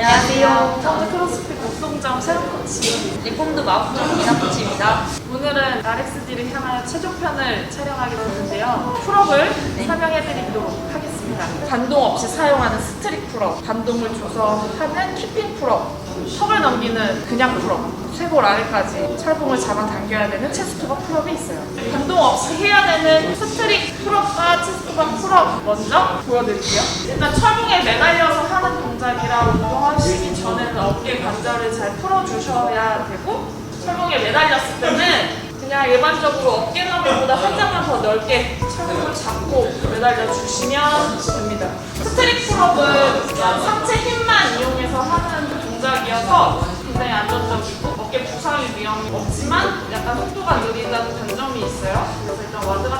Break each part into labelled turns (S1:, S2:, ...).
S1: 안녕하세요.
S2: 저는 크로스핏 목동점 새로운 코치.
S1: 리폼드 마우스점 이나 코치입니다.
S2: 오늘은 RXD를 향하여 최종편을 촬영하게 됐는데요. 풀업을 설명해드리도록 하겠습니다. 반동 없이 사용하는 스트릭 풀업, 반동을 줘서 하는 키핑 풀업, 턱을 넘기는 그냥 풀업, 쇄골 아래까지 철봉을 잡아당겨야 되는 체스트바 풀업이 있어요. 반동 없이 해야 되는 스트릭 풀업과 체스트바 풀업 먼저 보여드릴게요. 일단 철봉에 매달려서 하는 동작이라 운동하시기 전에는 어깨 관절 을잘 풀어주셔야 되고 철봉에 매달렸을 때는 그냥 일반적으로 어깨 너비보다 살짝만 더 넓게 철봉을 잡고 매달려 주시면 됩니다. 스트릭 풀업은 상체 힘만 이용해서 하는 동작이어서 굉장히 안정적이고 어깨 부상의 위험이 없지만 약간 속도가 느리다는 단점이 있어요. 그래서 일단 와드 같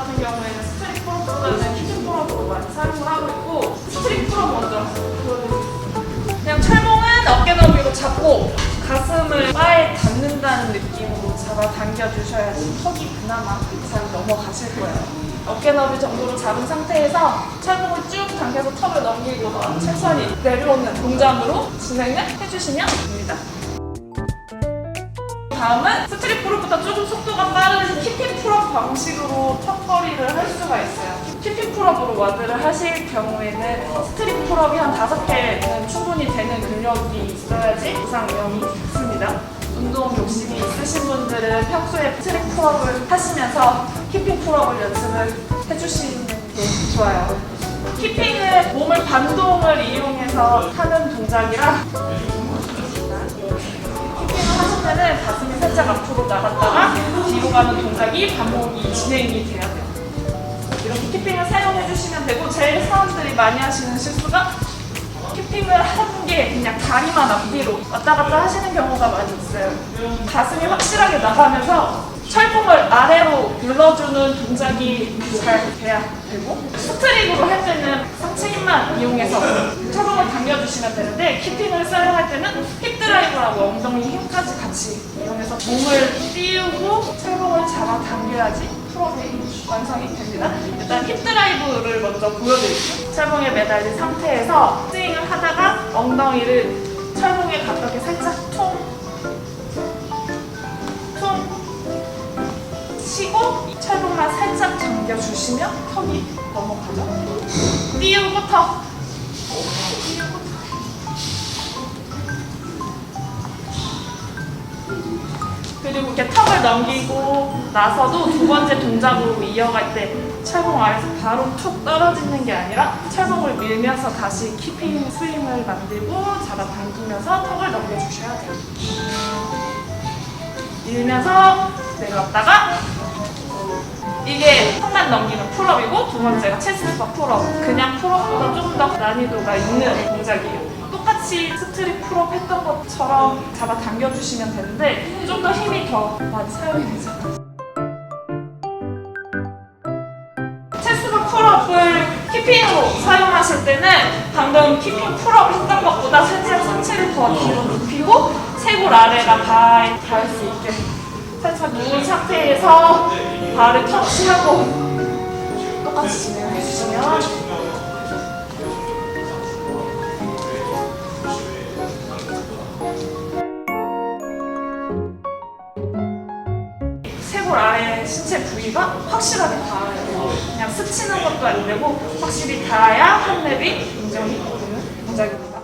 S2: 가슴을 바에 닿는다는 느낌으로 잡아 당겨 주셔야지 턱이 그나마 잘 넘어가실 거예요. 어깨 너비 정도로 잡은 상태에서 철봉을 쭉 당겨서 턱을 넘기고 최선이 내려오는 동작으로 진행을 해주시면 됩니다. 다음은 스트릿 풀업보다 조금 속도가 빠른 키핑 풀업 방식으로 턱걸이를 할 수가 있어요. 키핑 풀업으로 와드를 하실 경우에는 스트릿 풀업이 한 다섯 개는 충분히 되는 근력이 있어야지 부상 위험이 있습니다. 운동 욕심이 있으신 분들은 평소에 스트릿 풀업을 하시면서 키핑 풀업을 연습을 해주시는 게 좋아요. 키핑은 몸을 반동을 이용해서 하는 동작이라 키핑을 때는 가슴이 살짝 앞으로 나갔다가 뒤로 가는 동작이 반복이 진행이 돼야 돼요. 이렇게 키핑을 사용해 주시면 되고 제일 사람들이 많이 하시는 실수가 키핑을 하 그냥 다리만 앞뒤로 왔다 갔다 하시는 경우가 많이 있어요. 가슴이 확실하게 나가면서 철봉을 아래로 눌러주는 동작이 잘 돼야 되고 스트릭으로 할 때는 상체 힘만 이용해서 철봉을 당겨주시면 되는데 키핑을 사용할 때는 힙 드라이브라고 엉덩이 힘까지 같이 이용해서 몸을 띄우고 철봉을 잡아 당겨야지 풀업이 완성이 됩니다. 일단 힙 드라이브를 먼저 보여드릴게요. 철봉에 매달린 상태에서 스윙을 하다가 엉덩이를 철봉에 가깝게 살짝 통, 통 치고 이 철봉만 살짝 당겨주시면 턱이 넘어가죠. 띄우고 턱. 그리고 이렇게 턱을 넘기고 나서도 두 번째 동작으로 이어갈 때 철봉 아래서 바로 툭 떨어지는 게 아니라 철봉을 밀면서 다시 키핑 스윙을 만들고 잡아당기면서 턱을 넘겨주셔야 돼요. 밀면서 내려왔다가 이게 턱만 넘기는 풀업이고 두 번째가 체스트바 풀업. 그냥 풀업보다 조금 더 난이도가 있는 동작이에요. 똑같이 스트릿 풀업 했던 것처럼 잡아 당겨주시면 되는데 좀 더 힘이 더 많이 사용이 되잖아요. 체스바 풀업을 키핑으로 사용하실 때는 방금 키핑 풀업 했던 것보다 살짝 상체를 더 뒤로 눕히고 쇄골 아래가 바에 닿을 수 있게 살짝 누운 상태에서 발을 터치하고 똑같이 진행해 주시면 신체 부위가 확실하게 닿아야 돼요. 그냥 스치는 것도 안 되고 확실히 닿아야 한 랩이 인정이 되는 동작입니다.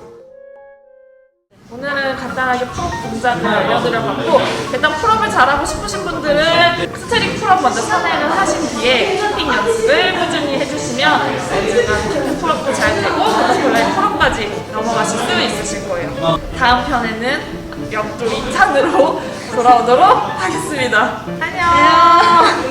S2: 오늘은 간단하게 풀업 동작을 알려드려봤고 일단 풀업을 잘하고 싶으신 분들은 스트릭 풀업 먼저 선행을 하신 뒤에 키핑 연습을 꾸준히 해주시면 언젠가 키핑 풀업도 잘 되고 버터플라이 풀업까지 넘어가실 수 있으실 거예요. 다음 편에는 역도 2탄으로 돌아오도록 하겠습니다. 안녕.